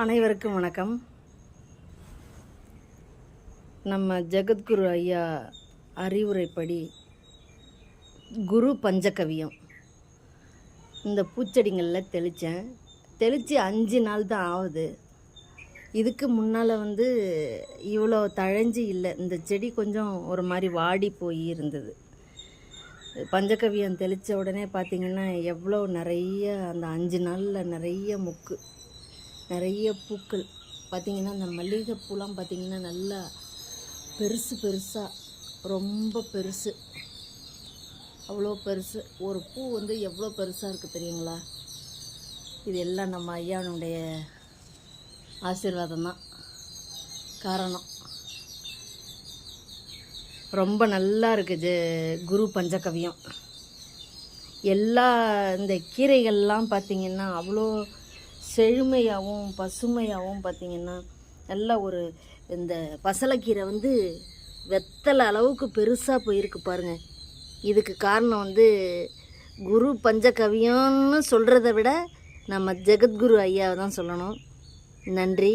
அனைவருக்கும் வணக்கம். நம்ம ஜெகத்குரு ஐயா அறிவுரைப்படி குரு பஞ்சகவியம். இந்த பூச்செடிங்களில் தெளித்தேன் தெளித்து அஞ்சு நாள் தான் ஆகுது இதுக்கு முன்னால் வந்து இவ்வளோ தழைஞ்சு இல்லை. இந்த செடி கொஞ்சம் ஒரு மாதிரி வாடி போய் இருந்தது. பஞ்சகவியம் தெளித்த உடனே பார்த்தீங்கன்னா எவ்வளோ நிறைய அந்த அஞ்சு நாளில் நிறைய முக்கு நிறைய பூக்கள். பார்த்திங்கன்னா அந்த மல்லிகைப்பூலாம் பார்த்திங்கன்னா நல்லா பெருசு பெருசாக ரொம்ப பெருசு. அவ்வளோ பெருசு. ஒரு பூ வந்து எவ்வளோ பெருசாக இருக்குது தெரியுங்களா? இது எல்லாம் நம்ம ஐயானுடைய ஆசீர்வாதம் தான். காரணம். ரொம்ப நல்லா இருக்குது குரு பஞ்சகவியம் எல்லா இந்த கீரைகள்லாம் பார்த்திங்கன்னா அவ்வளோ செழுமையாகவும் பசுமையாகவும் பார்த்திங்கன்னா நல்ல ஒரு இந்த பசலைக்கீரை வந்து வெத்தலை அளவுக்கு பெருசாக போயிருக்கு பாருங்கள் இதுக்கு காரணம் வந்து குரு பஞ்சகவியம்னு சொல்கிறத விட நம்ம ஜெகத்குரு ஐயாவை தான் சொல்லணும். நன்றி.